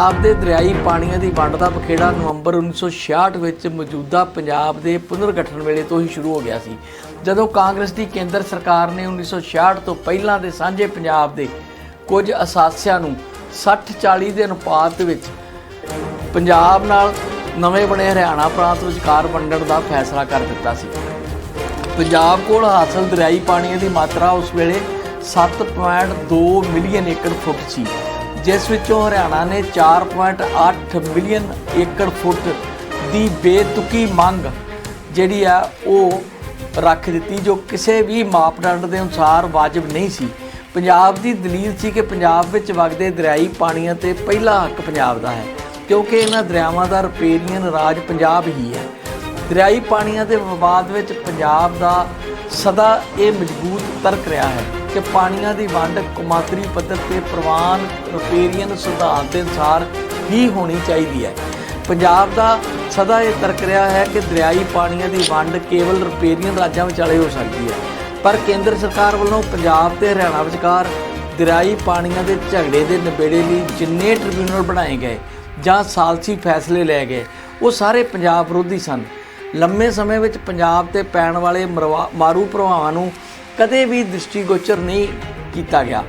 ਆਪਦੇ ਦਰਿਆਈ ਪਾਣੀਆਂ ਦੀ ਵੰਡ ਦਾ ਬਖੇੜਾ ਨਵੰਬਰ 1966 ਵਿੱਚ ਮੌਜੂਦਾ ਪੰਜਾਬ ਦੇ ਪੁਨਰਗਠਨ ਵੇਲੇ ਤੋਂ ਹੀ ਸ਼ੁਰੂ ਹੋ ਗਿਆ ਸੀ। ਜਦੋਂ ਕਾਂਗਰਸ ਦੀ ਕੇਂਦਰ ਸਰਕਾਰ ਨੇ 1966 ਤੋਂ ਪਹਿਲਾਂ ਦੇ ਸਾਂਝੇ ਪੰਜਾਬ ਦੇ ਕੁਝ ਅਸਾਸਿਆਂ ਨੂੰ 60-40 ਦੇ ਅਨੁਪਾਤ ਵਿੱਚ ਪੰਜਾਬ ਨਾਲ ਨਵੇਂ ਬਣੇ ਹਰਿਆਣਾ ਪ੍ਰਾਂਤ ਵਿਚਕਾਰ ਵੰਡਣ ਦਾ ਫੈਸਲਾ ਕਰ ਦਿੱਤਾ ਸੀ। ਪੰਜਾਬ ਕੋਲ ਹਾਸਲ ਦਰਿਆਈ ਪਾਣੀ ਦੀ ਮਾਤਰਾ ਉਸ ਵੇਲੇ 7.2 ਮਿਲੀਅਨ ਏਕੜ ਫੁੱਟ ਸੀ। ਜਿਸ ਵਿੱਚੋਂ ਹਰਿਆਣਾ ਨੇ 4.8 ਮਿਲੀਅਨ ਏਕੜ ਫੁੱਟ ਦੀ ਬੇਤੁਕੀ ਮੰਗ ਜਿਹੜੀ ਆ ਉਹ ਰੱਖ ਦਿੱਤੀ, ਜੋ ਕਿਸੇ ਵੀ ਮਾਪਦੰਡ ਦੇ ਅਨੁਸਾਰ ਵਾਜਬ ਨਹੀਂ ਸੀ। ਪੰਜਾਬ ਦੀ ਦਲੀਲ ਸੀ ਕਿ ਪੰਜਾਬ ਵਿੱਚ ਵਗਦੇ ਦਰਿਆਈ ਪਾਣੀਆਂ ਤੇ ਪਹਿਲਾ ਹੱਕ ਪੰਜਾਬ ਦਾ ਹੈ, ਕਿਉਂਕਿ ਇਹਨਾਂ ਦਰਿਆਵਾਂ ਦਾ ਰਿਪੇਰੀਅਨ ਰਾਜ ਪੰਜਾਬ ਹੀ ਹੈ। ਦਰਿਆਈ ਪਾਣੀਆਂ ਦੇ ਵਿਵਾਦ ਵਿੱਚ ਪੰਜਾਬ ਦਾ ਸਦਾ ਇਹ ਮਜ਼ਬੂਤ ਤਰਕ ਰਿਹਾ ਹੈ। ਕਿ ਪਾਣੀਆਂ ਦੀ ਵੰਡ ਕੁਮਾਤਰੀ ਪੱਧਰ ਤੇ ਪ੍ਰਵਾਨ ਰੁਪੇਰੀਅਨ ਸਿਧਾਂਤ ਦੇ ਅਨੁਸਾਰ ਹੀ ਹੋਣੀ ਚਾਹੀਦੀ ਹੈ। ਪੰਜਾਬ ਦਾ ਸਦਾ ਇਹ ਤਰਕ ਰਿਹਾ ਹੈ ਕਿ ਦਰਿਆਈ ਪਾਣੀਆਂ ਦੀ ਵੰਡ ਕੇਵਲ ਰੁਪੇਰੀਅਨ ਰਾਜਾਂ ਵਿਚਾਲੇ ਹੋ ਸਕਦੀ ਹੈ। ਪਰ ਕੇਂਦਰ ਸਰਕਾਰ ਵੱਲੋਂ ਪੰਜਾਬ ਤੇ ਹਰਿਆਣਾ ਵਿਚਕਾਰ ਦਰਿਆਈ ਪਾਣੀਆਂ ਦੇ ਝਗੜੇ ਦੇ ਨਿਬੇੜੇ ਲਈ ਜਿੰਨੇ ਟ੍ਰਿਬਿਊਨਲ ਬਣਾਏ ਗਏ ਜਾਂ ਸਾਲਸੀ ਫੈਸਲੇ ਲਏ ਗਏ, ਉਹ ਸਾਰੇ ਪੰਜਾਬ ਵਿਰੋਧੀ ਸਨ। ਲੰਮੇ ਸਮੇਂ ਵਿੱਚ ਪੰਜਾਬ ਤੇ ਪੈਣ ਵਾਲੇ ਮਰਵਾ- ਮਾਰੂ ਪ੍ਰਭਾਵਾਂ ਨੂੰ ਕਦੇ ਵੀ ਦ੍ਰਿਸ਼ਟੀਗੋਚਰ ਨਹੀਂ ਕੀਤਾ ਗਿਆ।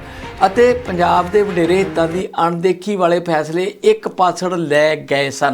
ਅਤੇ ਪੰਜਾਬ ਦੇ ਵਡੇਰੇ ਹਿੱਤਾਂ ਦੀ ਅਣਦੇਖੀ ਵਾਲੇ ਫੈਸਲੇ ਇੱਕ ਪਾਸੜ ਲੈ ਗਏ ਸਨ।